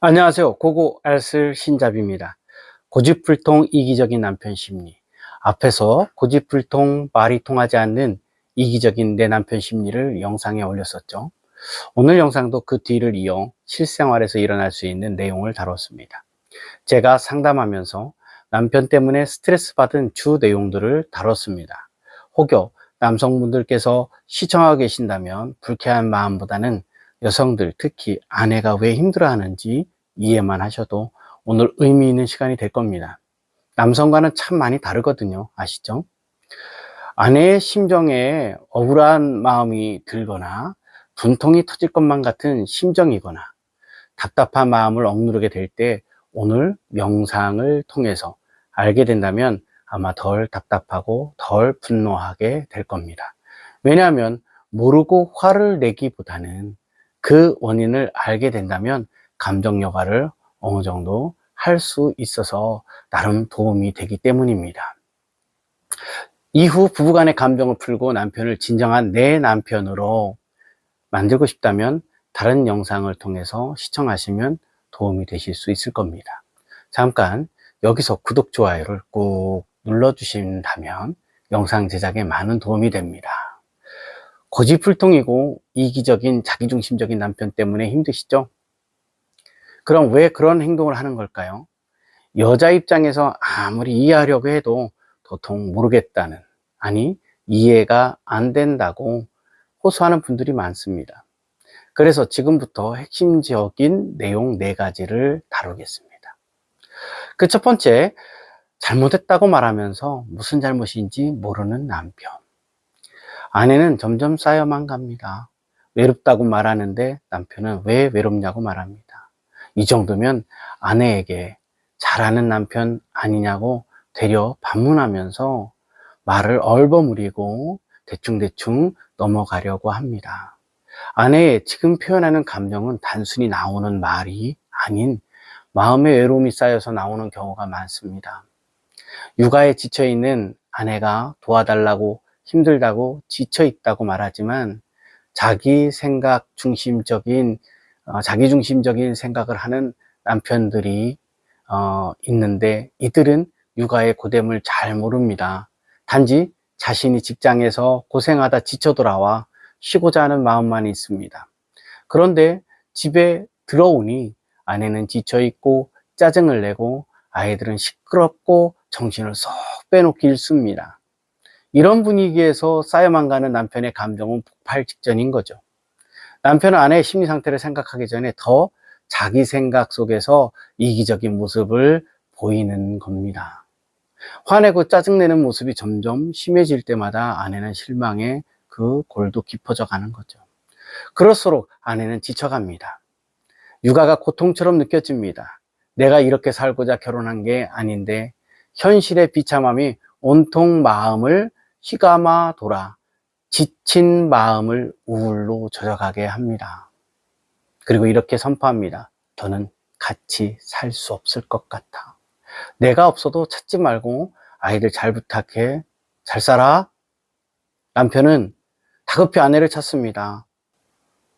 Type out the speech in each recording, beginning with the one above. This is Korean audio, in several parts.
안녕하세요. 고고 알쓸 신잡입니다. 고집불통 이기적인 남편 심리. 앞에서 고집불통 말이 통하지 않는 이기적인 내 남편 심리를 영상에 올렸었죠. 오늘 영상도 그 뒤를 이어 실생활에서 일어날 수 있는 내용을 다뤘습니다. 제가 상담하면서 남편 때문에 스트레스 받은 주 내용들을 다뤘습니다. 혹여 남성분들께서 시청하고 계신다면 불쾌한 마음보다는 여성들, 특히 아내가 왜 힘들어하는지 이해만 하셔도 오늘 의미 있는 시간이 될 겁니다. 남성과는 참 많이 다르거든요. 아시죠? 아내의 심정에 억울한 마음이 들거나 분통이 터질 것만 같은 심정이거나 답답한 마음을 억누르게 될 때 오늘 명상을 통해서 알게 된다면 아마 덜 답답하고 덜 분노하게 될 겁니다. 왜냐하면 모르고 화를 내기보다는 그 원인을 알게 된다면 감정 여과를 어느 정도 할 수 있어서 나름 도움이 되기 때문입니다. 이후 부부간의 감정을 풀고 남편을 진정한 내 남편으로 만들고 싶다면 다른 영상을 통해서 시청하시면 도움이 되실 수 있을 겁니다. 잠깐 여기서 구독, 좋아요를 꾹 눌러주신다면 영상 제작에 많은 도움이 됩니다. 고집불통이고 이기적인 자기중심적인 남편 때문에 힘드시죠? 그럼 왜 그런 행동을 하는 걸까요? 여자 입장에서 아무리 이해하려고 해도 도통 모르겠다는, 아니, 이해가 안 된다고 호소하는 분들이 많습니다. 그래서 지금부터 핵심적인 내용 네 가지를 다루겠습니다. 그 첫 번째, 잘못했다고 말하면서 무슨 잘못인지 모르는 남편. 아내는 점점 쌓여만 갑니다. 외롭다고 말하는데 남편은 왜 외롭냐고 말합니다. 이 정도면 아내에게 잘하는 남편 아니냐고 되려 반문하면서 말을 얼버무리고 대충대충 넘어가려고 합니다. 아내의 지금 표현하는 감정은 단순히 나오는 말이 아닌 마음의 외로움이 쌓여서 나오는 경우가 많습니다. 육아에 지쳐있는 아내가 도와달라고 힘들다고 지쳐 있다고 말하지만 자기 생각 중심적인, 어, 자기 중심적인 생각을 하는 남편들이 어, 있는데 이들은 육아의 고됨을 잘 모릅니다. 단지 자신이 직장에서 고생하다 지쳐 돌아와 쉬고자 하는 마음만 있습니다. 그런데 집에 들어오니 아내는 지쳐 있고 짜증을 내고 아이들은 시끄럽고 정신을 쏙 빼놓기 일쑤입니다. 이런 분위기에서 쌓여만 가는 남편의 감정은 폭발 직전인 거죠. 남편은 아내의 심리 상태를 생각하기 전에 더 자기 생각 속에서 이기적인 모습을 보이는 겁니다. 화내고 짜증내는 모습이 점점 심해질 때마다 아내는 실망에 그 골도 깊어져 가는 거죠. 그럴수록 아내는 지쳐갑니다. 육아가 고통처럼 느껴집니다. 내가 이렇게 살고자 결혼한 게 아닌데 현실의 비참함이 온통 마음을 휘감아 돌아 지친 마음을 우울로 젖어가게 합니다. 그리고 이렇게 선포합니다. 더는 같이 살 수 없을 것 같아. 내가 없어도 찾지 말고 아이들 잘 부탁해. 잘 살아. 남편은 다급히 아내를 찾습니다.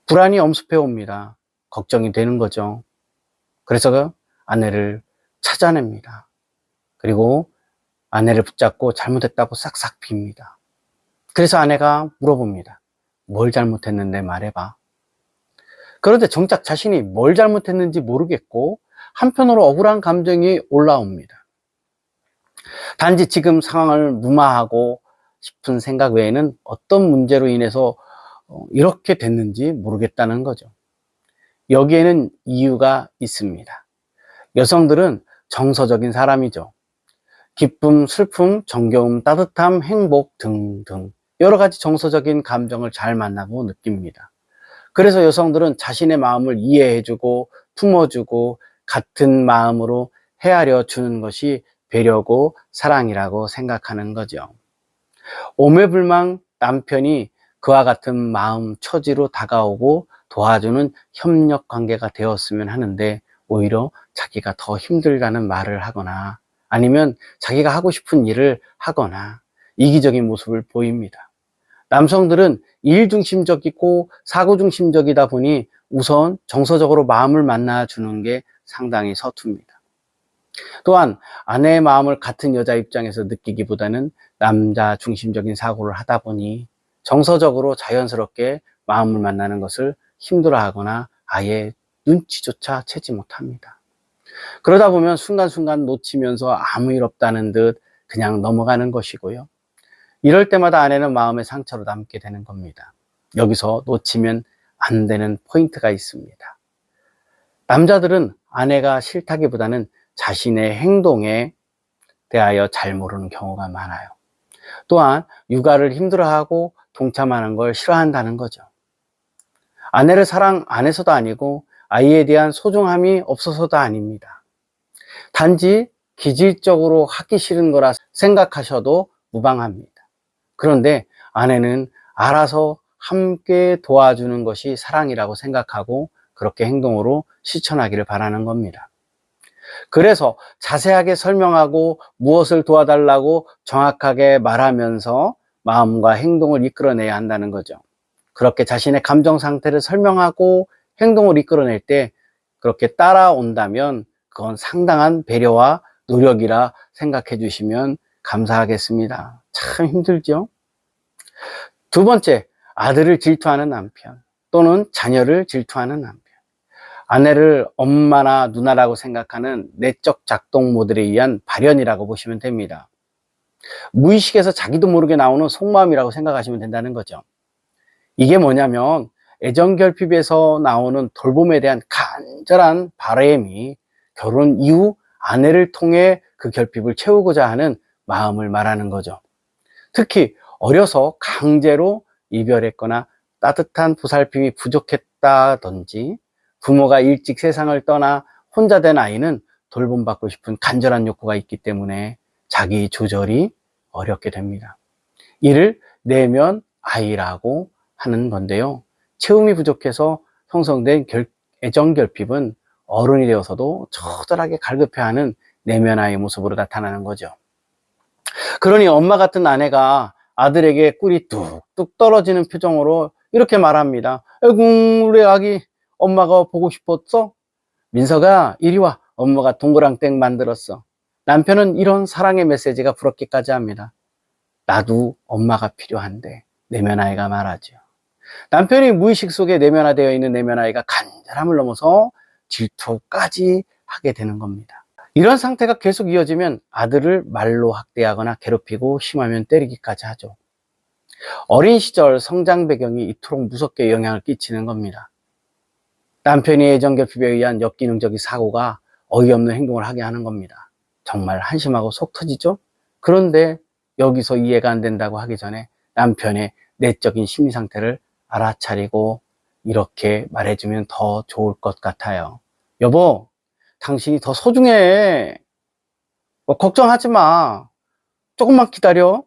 불안이 엄습해 옵니다. 걱정이 되는 거죠. 그래서 그 아내를 찾아냅니다. 그리고 아내를 붙잡고 잘못했다고 싹싹 빕니다. 그래서 아내가 물어봅니다. 뭘 잘못했는데 말해봐. 그런데 정작 자신이 뭘 잘못했는지 모르겠고 한편으로 억울한 감정이 올라옵니다. 단지 지금 상황을 무마하고 싶은 생각 외에는 어떤 문제로 인해서 어, 이렇게 됐는지 모르겠다는 거죠. 여기에는 이유가 있습니다. 여성들은 정서적인 사람이죠. 기쁨, 슬픔, 정겨움, 따뜻함, 행복 등등 여러 가지 정서적인 감정을 잘 만나고 느낍니다. 그래서 여성들은 자신의 마음을 이해해주고 품어주고 같은 마음으로 헤아려 주는 것이 배려고 사랑이라고 생각하는 거죠. 오매불망 남편이 그와 같은 마음 처지로 다가오고 도와주는 협력 관계가 되었으면 하는데 오히려 자기가 더 힘들다는 말을 하거나 아니면 자기가 하고 싶은 일을 하거나 이기적인 모습을 보입니다. 남성들은 일 중심적이고 사고 중심적이다 보니 우선 정서적으로 마음을 만나주는 게 상당히 서툽니다. 또한 아내의 마음을 같은 여자 입장에서 느끼기보다는 남자 중심적인 사고를 하다 보니 정서적으로 자연스럽게 마음을 만나는 것을 힘들어하거나 아예 눈치조차 채지 못합니다. 그러다 보면 순간순간 놓치면서 아무 일 없다는 듯 그냥 넘어가는 것이고요. 이럴 때마다 아내는 마음의 상처로 남게 되는 겁니다. 여기서 놓치면 안 되는 포인트가 있습니다. 남자들은 아내가 싫다기보다는 자신의 행동에 대하여 잘 모르는 경우가 많아요. 또한 육아를 힘들어하고 동참하는 걸 싫어한다는 거죠. 아내를 사랑 안 해서도 아니고 아이에 대한 소중함이 없어서도 아닙니다. 단지 기질적으로 하기 싫은 거라 생각하셔도 무방합니다. 그런데 아내는 알아서 함께 도와주는 것이 사랑이라고 생각하고 그렇게 행동으로 실천하기를 바라는 겁니다. 그래서 자세하게 설명하고 무엇을 도와달라고 정확하게 말하면서 마음과 행동을 이끌어내야 한다는 거죠. 그렇게 자신의 감정 상태를 설명하고 행동을 이끌어낼 때 그렇게 따라온다면 그건 상당한 배려와 노력이라 생각해 주시면 감사하겠습니다. 참 힘들죠? 두 번째, 아들을 질투하는 남편 또는 자녀를 질투하는 남편. 아내를 엄마나 누나라고 생각하는 내적 작동 모델에 의한 발현이라고 보시면 됩니다. 무의식에서 자기도 모르게 나오는 속마음이라고 생각하시면 된다는 거죠. 이게 뭐냐면 애정결핍에서 나오는 돌봄에 대한 간절한 바램이 결혼 이후 아내를 통해 그 결핍을 채우고자 하는 마음을 말하는 거죠. 특히 어려서 강제로 이별했거나 따뜻한 보살핌이 부족했다든지 부모가 일찍 세상을 떠나 혼자 된 아이는 돌봄받고 싶은 간절한 욕구가 있기 때문에 자기 조절이 어렵게 됩니다. 이를 내면 아이라고 하는 건데요. 체움이 부족해서 형성된 결, 애정 결핍은 어른이 되어서도 처절하게 갈급해하는 내면아이의 모습으로 나타나는 거죠. 그러니 엄마 같은 아내가 아들에게 꿀이 뚝뚝 떨어지는 표정으로 이렇게 말합니다. 에구 우리 아기 엄마가 보고 싶었어? 민서가 이리 와 엄마가 동그랑땡 만들었어. 남편은 이런 사랑의 메시지가 부럽기까지 합니다. 나도 엄마가 필요한데 내면아이가 말하죠. 남편이 무의식 속에 내면화되어 있는 내면아이가 간절함을 넘어서 질투까지 하게 되는 겁니다. 이런 상태가 계속 이어지면 아들을 말로 학대하거나 괴롭히고 심하면 때리기까지 하죠. 어린 시절 성장 배경이 이토록 무섭게 영향을 끼치는 겁니다. 남편이 애정 결핍에 의한 역기능적인 사고가 어이없는 행동을 하게 하는 겁니다. 정말 한심하고 속 터지죠? 그런데 여기서 이해가 안 된다고 하기 전에 남편의 내적인 심리 상태를 알아차리고 이렇게 말해주면 더 좋을 것 같아요. 여보, 당신이 더 소중해. 뭐 걱정하지 마. 조금만 기다려.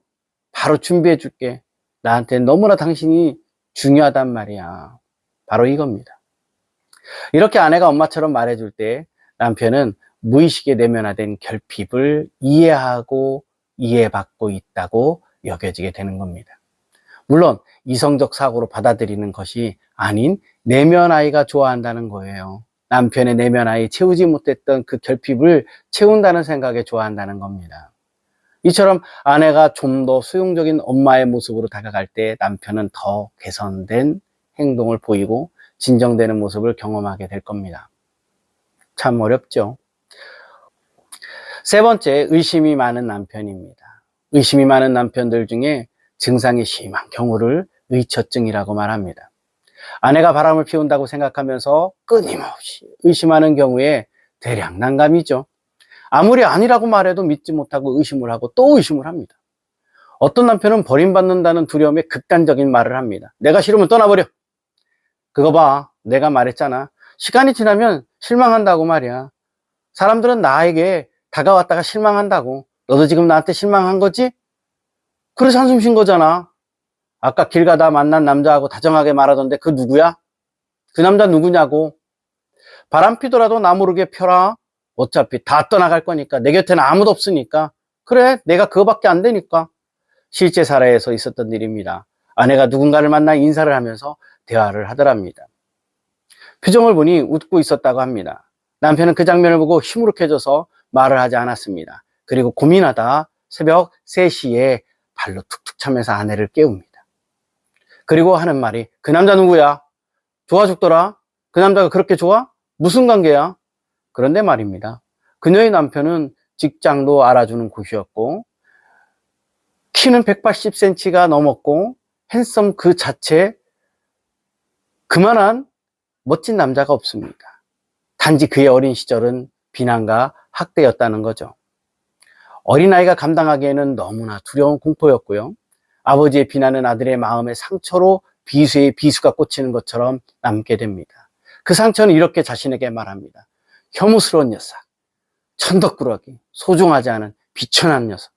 바로 준비해 줄게. 나한테 너무나 당신이 중요하단 말이야. 바로 이겁니다. 이렇게 아내가 엄마처럼 말해줄 때 남편은 무의식에 내면화된 결핍을 이해하고 이해받고 있다고 여겨지게 되는 겁니다. 물론 이성적 사고로 받아들이는 것이 아닌 내면 아이가 좋아한다는 거예요. 남편의 내면 아이 채우지 못했던 그 결핍을 채운다는 생각에 좋아한다는 겁니다. 이처럼 아내가 좀 더 수용적인 엄마의 모습으로 다가갈 때 남편은 더 개선된 행동을 보이고 진정되는 모습을 경험하게 될 겁니다. 참 어렵죠? 세 번째, 의심이 많은 남편입니다. 의심이 많은 남편들 중에 증상이 심한 경우를 의처증이라고 말합니다. 아내가 바람을 피운다고 생각하면서 끊임없이 의심하는 경우에 대량 난감이죠. 아무리 아니라고 말해도 믿지 못하고 의심을 하고 또 의심을 합니다. 어떤 남편은 버림받는다는 두려움에 극단적인 말을 합니다. 내가 싫으면 떠나버려. 그거 봐. 내가 말했잖아. 시간이 지나면 실망한다고 말이야. 사람들은 나에게 다가왔다가 실망한다고. 너도 지금 나한테 실망한 거지? 그래서 한숨 쉰 거잖아. 아까 길 가다 만난 남자하고 다정하게 말하던데 그 누구야? 그 남자 누구냐고. 바람 피더라도 나 모르게 펴라. 어차피 다 떠나갈 거니까. 내 곁에는 아무도 없으니까. 그래, 내가 그거밖에 안 되니까. 실제 사례에서 있었던 일입니다. 아내가 누군가를 만나 인사를 하면서 대화를 하더랍니다. 표정을 보니 웃고 있었다고 합니다. 남편은 그 장면을 보고 시무룩해져서 말을 하지 않았습니다. 그리고 고민하다 새벽 3시에 발로 툭툭 차면서 아내를 깨웁니다. 그리고 하는 말이 그 남자 누구야? 좋아 죽더라? 그 남자가 그렇게 좋아? 무슨 관계야? 그런데 말입니다. 그녀의 남편은 직장도 알아주는 곳이었고 키는 180cm가 넘었고 핸섬 그 자체 그만한 멋진 남자가 없습니다. 단지 그의 어린 시절은 비난과 학대였다는 거죠. 어린아이가 감당하기에는 너무나 두려운 공포였고요. 아버지의 비난은 아들의 마음의 상처로 비수의 비수가 꽂히는 것처럼 남게 됩니다. 그 상처는 이렇게 자신에게 말합니다. 혐오스러운 녀석, 천덕꾸러기, 소중하지 않은 비천한 녀석,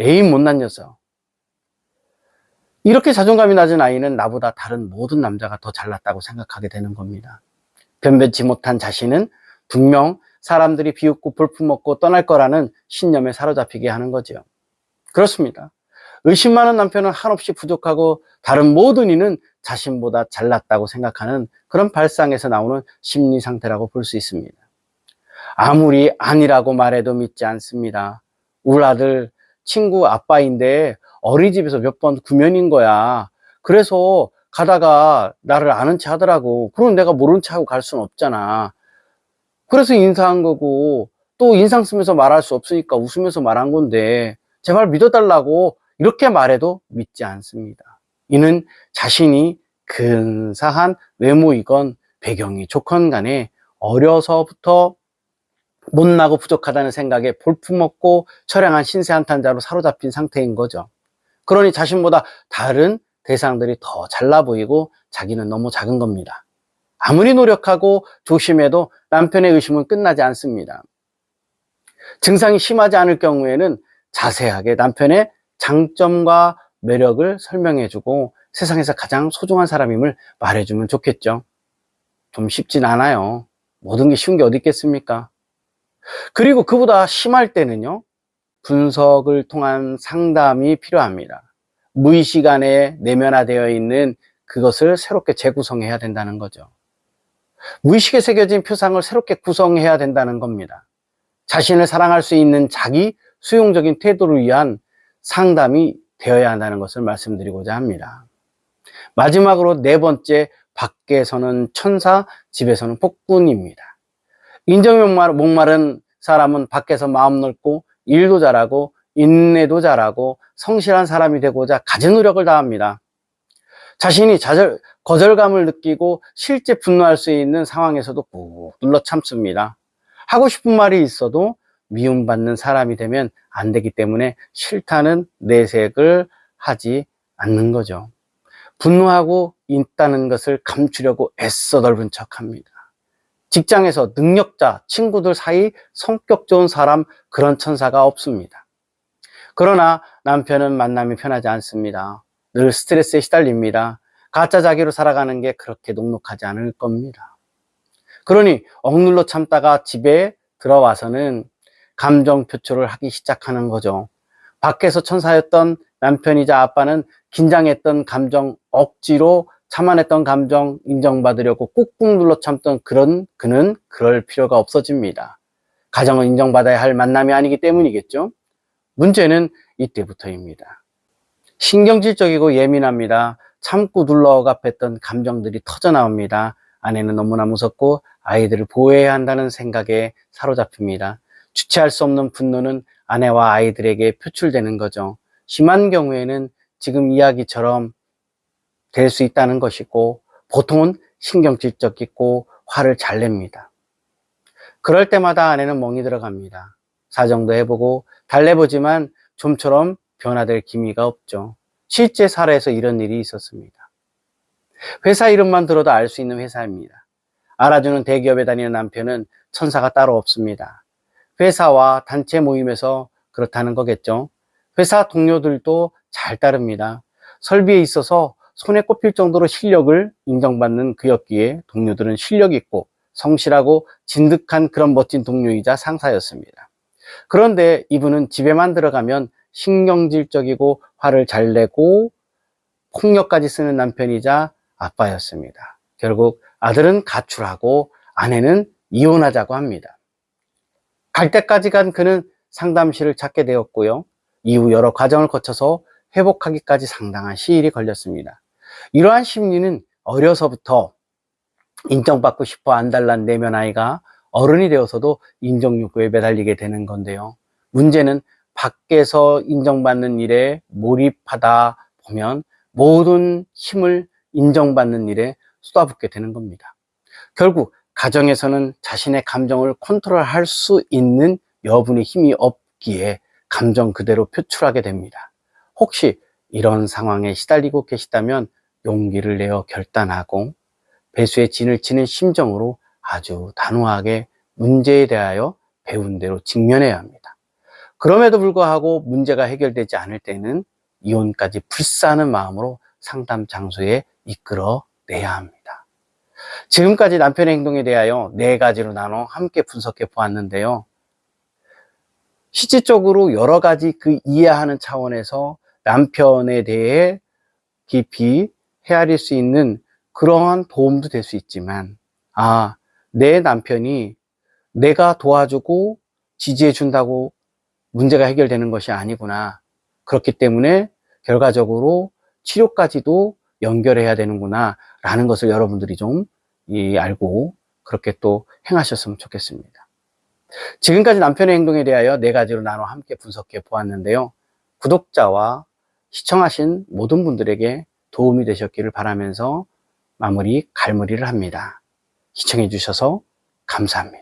애인 못난 녀석. 이렇게 자존감이 낮은 아이는 나보다 다른 모든 남자가 더 잘났다고 생각하게 되는 겁니다. 변변치 못한 자신은 분명 사람들이 비웃고 볼품먹고 떠날 거라는 신념에 사로잡히게 하는 거죠. 그렇습니다. 의심 많은 남편은 한없이 부족하고 다른 모든 이는 자신보다 잘났다고 생각하는 그런 발상에서 나오는 심리 상태라고 볼 수 있습니다. 아무리 아니라고 말해도 믿지 않습니다. 우리 아들 친구 아빠인데 어린이집에서 몇 번 구면인 거야. 그래서 가다가 나를 아는 체 하더라고. 그럼 내가 모른 체 하고 갈 수는 없잖아. 그래서 인사한 거고 또 인상 쓰면서 말할 수 없으니까 웃으면서 말한 건데 제발 믿어달라고 이렇게 말해도 믿지 않습니다. 이는 자신이 근사한 외모이건 배경이 좋건 간에 어려서부터 못나고 부족하다는 생각에 볼품없고 처량한 신세 한탄자로 사로잡힌 상태인 거죠. 그러니 자신보다 다른 대상들이 더 잘나 보이고 자기는 너무 작은 겁니다. 아무리 노력하고 조심해도 남편의 의심은 끝나지 않습니다. 증상이 심하지 않을 경우에는 자세하게 남편의 장점과 매력을 설명해주고 세상에서 가장 소중한 사람임을 말해주면 좋겠죠. 좀 쉽진 않아요. 모든 게 쉬운 게 어디 있겠습니까? 그리고 그보다 심할 때는요, 분석을 통한 상담이 필요합니다. 무의식 안에 내면화되어 있는 그것을 새롭게 재구성해야 된다는 거죠. 무의식에 새겨진 표상을 새롭게 구성해야 된다는 겁니다. 자신을 사랑할 수 있는 자기 수용적인 태도를 위한 상담이 되어야 한다는 것을 말씀드리고자 합니다. 마지막으로 네 번째, 밖에서는 천사, 집에서는 폭군입니다. 인정이 목마른 사람은 밖에서 마음 넓고 일도 잘하고 인내도 잘하고 성실한 사람이 되고자 가진 노력을 다합니다. 자신이 좌절, 거절감을 느끼고 실제 분노할 수 있는 상황에서도 꾹 눌러 참습니다. 하고 싶은 말이 있어도 미움받는 사람이 되면 안 되기 때문에 싫다는 내색을 하지 않는 거죠. 분노하고 있다는 것을 감추려고 애써 넓은 척 합니다. 직장에서 능력자, 친구들 사이 성격 좋은 사람, 그런 천사가 없습니다. 그러나 남편은 만남이 편하지 않습니다. 늘 스트레스에 시달립니다. 가짜 자기로 살아가는 게 그렇게 녹록하지 않을 겁니다. 그러니 억눌러 참다가 집에 들어와서는 감정 표출을 하기 시작하는 거죠. 밖에서 천사였던 남편이자 아빠는 긴장했던 감정 억지로 참아냈던 감정 인정받으려고 꾹꾹 눌러 참던 그런 그는 그럴 필요가 없어집니다. 가정은 인정받아야 할 만남이 아니기 때문이겠죠. 문제는 이때부터입니다. 신경질적이고 예민합니다. 참고 눌러갑했던 감정들이 터져 나옵니다. 아내는 너무나 무섭고 아이들을 보호해야 한다는 생각에 사로잡힙니다. 주체할 수 없는 분노는 아내와 아이들에게 표출되는 거죠. 심한 경우에는 지금 이야기처럼 될 수 있다는 것이고 보통은 신경질적이고 화를 잘 냅니다. 그럴 때마다 아내는 멍이 들어갑니다. 사정도 해보고 달래보지만 좀처럼 변화될 기미가 없죠. 실제 사례에서 이런 일이 있었습니다. 회사 이름만 들어도 알 수 있는 회사입니다. 알아주는 대기업에 다니는 남편은 천사가 따로 없습니다. 회사와 단체 모임에서 그렇다는 거겠죠. 회사 동료들도 잘 따릅니다. 설비에 있어서 손에 꼽힐 정도로 실력을 인정받는 그였기에 동료들은 실력 있고 성실하고 진득한 그런 멋진 동료이자 상사였습니다. 그런데 이분은 집에만 들어가면 신경질적이고 화를 잘 내고 폭력까지 쓰는 남편이자 아빠였습니다. 결국 아들은 가출하고 아내는 이혼하자고 합니다. 갈 때까지 간 그는 상담실을 찾게 되었고요. 이후 여러 과정을 거쳐서 회복하기까지 상당한 시일이 걸렸습니다. 이러한 심리는 어려서부터 인정받고 싶어 안달난 내면 아이가 어른이 되어서도 인정욕구에 매달리게 되는 건데요. 문제는 밖에서 인정받는 일에 몰입하다 보면 모든 힘을 인정받는 일에 쏟아붓게 되는 겁니다. 결국 가정에서는 자신의 감정을 컨트롤할 수 있는 여분의 힘이 없기에 감정 그대로 표출하게 됩니다. 혹시 이런 상황에 시달리고 계시다면 용기를 내어 결단하고 배수의 진을 치는 심정으로 아주 단호하게 문제에 대하여 배운 대로 직면해야 합니다. 그럼에도 불구하고 문제가 해결되지 않을 때는 이혼까지 불사하는 마음으로 상담 장소에 이끌어 내야 합니다. 지금까지 남편의 행동에 대하여 네 가지로 나눠 함께 분석해 보았는데요. 실질적으로 여러 가지 그 이해하는 차원에서 남편에 대해 깊이 헤아릴 수 있는 그러한 도움도 될 수 있지만, 아, 내 남편이 내가 도와주고 지지해 준다고 문제가 해결되는 것이 아니구나. 그렇기 때문에 결과적으로 치료까지도 연결해야 되는구나. 라는 것을 여러분들이 좀 이, 알고 그렇게 또 행하셨으면 좋겠습니다. 지금까지 남편의 행동에 대하여 네 가지로 나눠 함께 분석해 보았는데요. 구독자와 시청하신 모든 분들에게 도움이 되셨기를 바라면서 마무리 갈무리를 합니다. 시청해 주셔서 감사합니다.